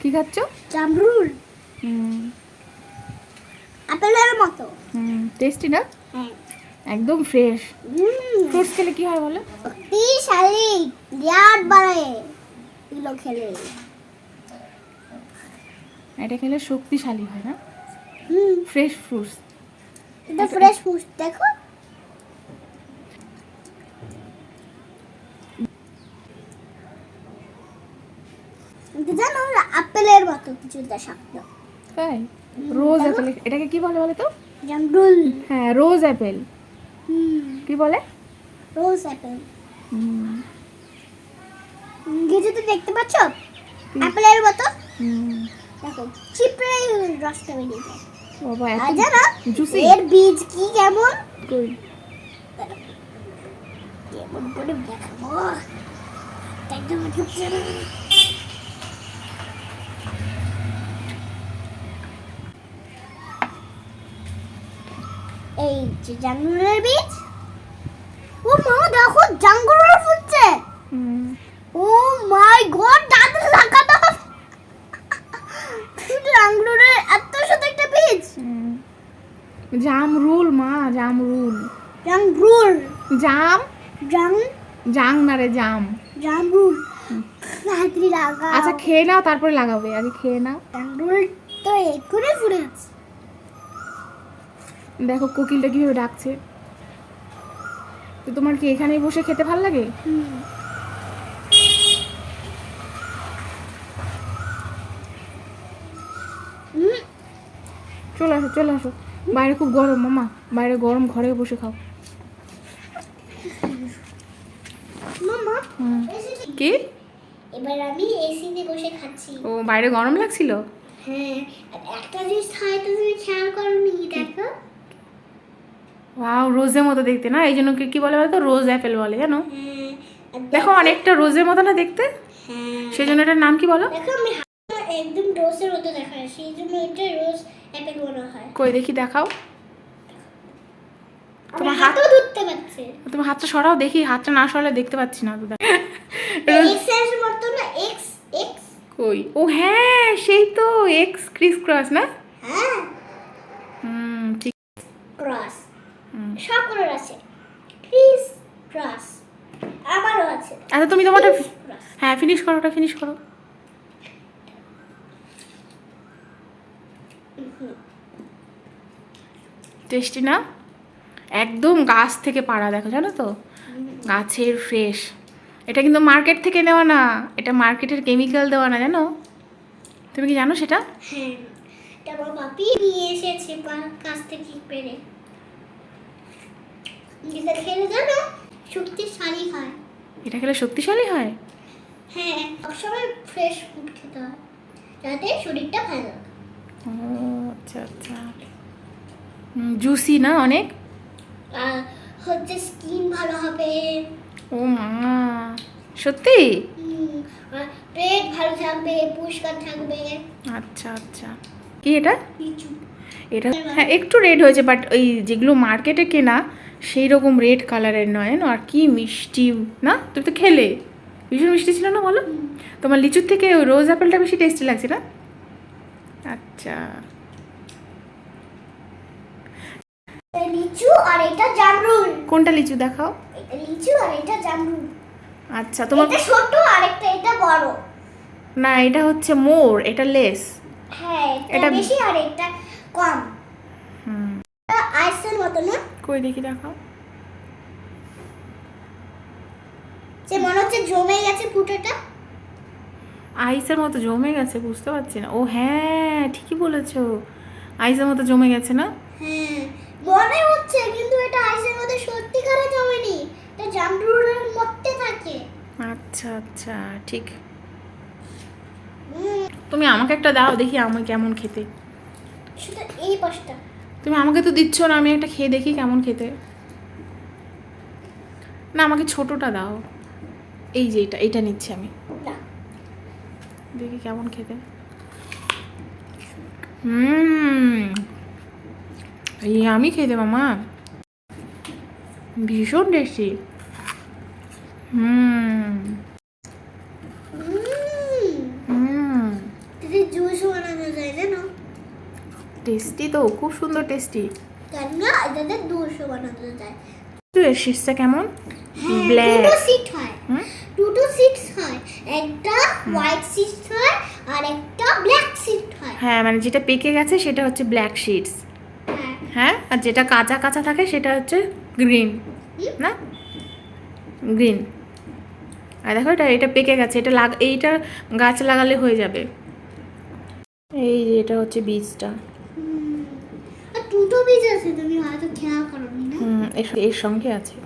কি খাচ্ছ? জামরুল। হুম। আপেলের মতো। হুম টেস্টি না? হ্যাঁ। একদম ফ্রেশ হুম। ফ্রুটস খেলে কি হয় বলো? শক্তিশালী জ্ঞান বাড়ে এগুলো খেলে। এটা খেলে শক্তিশালী হয় না? হুম। ফ্রেশ ফ্রুটস এটা ফ্রেশ ফুড দেখো এটা জানো আপেলের শক্ত তাই? রোজ অ্যাপেল এটাকে কি বলে বলে তো জামরুল হ্যাঁ রোজ অ্যাপেল হুম। কি বলে? রোজ অ্যাপেল হুম। কিছুতে দেখতে পাচ্ছ? আপেলের মতো। হুম। দেখো চিপড়ে রসটা বেরিয়ে যায়। বাবা আর জানো এর বীজ কি কেমন? কই? কেমন করে দেখাবো? একদম ঢুকছে এই যে জাঙ্গুরের বীজ? ও মা দেখো জাঙ্গুরের ফুটছে। ও মাই গড দাদা জাঙ্গুরের এত একটা বীজ। জামরুল মা জামরুল জাঙ্গুর জাম জাং জাং না রে জাম। তাড়াতাড়ি আচ্ছা খেয়ে নাও তারপরে লাগাবে। আগে খেয়ে নাও। জাঙ্গুর তো এক্ষুনি ফুটে আছে দেখো কোকিলটা কীভাবে ডাকছে। তো তোমার কি এখানেই বসে খেতে ভালো লাগে? চলে আসো চলে আসো। বাইরে খুব গরম মামা। বাইরে গরম ঘরে বসে খাও। মামা কি? এবার আমি এসিতে বসে খাচ্ছি। ও বাইরে গরম লাগছিল? হ্যাঁ একটা জিনিস হয়তো তুমি খেয়াল করনি দেখো। ওয়াও রোজের মতো দেখতে না? এই জন্য কি- কি বলে বলতো? রোজ অ্যাপেল বলে জানো? হ্যাঁ দেখো অনেকটা রোজের মতো না দেখতে? হ্যাঁ। সেই জন্য এটার নাম কি বলো? দেখো আমি হাতটা একদম রোজের মতো দেখা সেই জন্য এটা রোজ অ্যাপেল মনে হয়। কই দেখি দেখাও। আমার তোমার হাতও ধরতে পারছে। তোমার হাতটা সরাও দেখি হাতটা না সরালে দেখতে পাচ্ছি না তো এক্সের মতো না এক্স এক্স কই? ও হ্যাঁ সেই তো এক্স ক্রিস ক্রস না হ্যাঁ হুম ঠিক ক্রস হুম। সকলের আছে ক্রিস ক্রস আমারও আছে আচ্ছা তুমি তোমারটা হ্যাঁ ফিনিশ করো, ওটা ফিনিশ করো। টেস্টি না? একদম গাছ থেকে পাড়া, দেখো, জানো তো? গাছের ফ্রেশ এটা কিন্তু মার্কেট থেকে নেওয়া না, এটা মার্কেটের কেমিক্যাল দেওয়া না, জানো? তুমি কি জানো সেটা? হ্যাঁ খেলে জানো শক্তিশালী হয় এটা খেলে শক্তিশালী হয়? হ্যাঁ সবসময় ফ্রেশ ফুড খেতে হয় যাতে শরীরটা ভালো থাকে। ও আচ্ছা আচ্ছা। জুসি না অনেক? আর হচ্ছে স্কিন ভালো হবে। ও মা সত্যি? পেট ভালো থাকবে পরিষ্কার থাকবে। আচ্ছা আচ্ছা। কি এটা? কিছু এটা হ্যাঁ একটু রেড হয়েছে বাট ওই যেগুলো মার্কেটে কেনা সেই রকম রেড কালারের নয় না? আর কি মিষ্টি না? তুমি তো খেলে। ভীষণ মিষ্টি ছিল না বলো? তোমার লিচুর থেকে ওই রোজ অ্যাপেলটা বেশি টেস্টি লাগছে না? আচ্ছা। লিচু আর এটা জামরুল। কোনটা লিচু দেখাও? এটা লিচু আর এটা জামরুল। আচ্ছা তোমার এটা ছোট আর একটা এটা বড়। না এটা হচ্ছে মোর এটা লেস হ্যাঁ এটা- বেশি আর এটা কম। হুম। আইসের মতো না? কই দেখি দেখাও। যে মনে হচ্ছে জমে গেছে ফুটোটা আইসের মতো জমে গেছে বুঝতে পারছি না। ও হ্যাঁ ঠিকই বলেছ। আইসের মতো জমে গেছে না? হ্যাঁ মনে হচ্ছে কিন্তু এটা আইসের মধ্যে সত্যিকারে জমেনি। এটা জামরুলের মধ্যে থাকে। আচ্ছা আচ্ছা ঠিক। তুমি আমাকে একটা দাও দেখি আমি কেমন খেতে। শুধু এই পাশটা। তুমি আমাকে তো দিচ্ছ না আমি একটা খেয়ে দেখি কেমন খেতে। না আমাকে ছোটটা দাও। এই যে এটা এটা নিচ্ছি আমি। দেখি কেমন খেতে। হুম। এই আমি খেতে মামা। ভীষণ টেস্টি হুম হুম হুম দিদি টেস্টি তো খুব সুন্দর টেস্টি। দুশো যায় এর শীষটা কেমন? ব্ল্যাক দুটো সিট হয়। হুম? দুটো সিট হয়। একটা হোয়াইট সিট হয় আর একটা ব্ল্যাক সিট হয়। হ্যাঁ মানে যেটা পেকে গেছে সেটা হচ্ছে ব্ল্যাক হ্যাঁ হ্যাঁ আর যেটা কাঁচা কাঁচা থাকে সেটা হচ্ছে গ্রিন না? গ্রিন আর দেখো এটা এটা পেকে গেছে এটা লাগ এইটা গাছ লাগালে হয়ে যাবে। এই এটা হচ্ছে বীজটা। আর দুটো বীজ আছে তুমি হয়তো খেয়াল করোনি না? এর সঙ্গে আছে।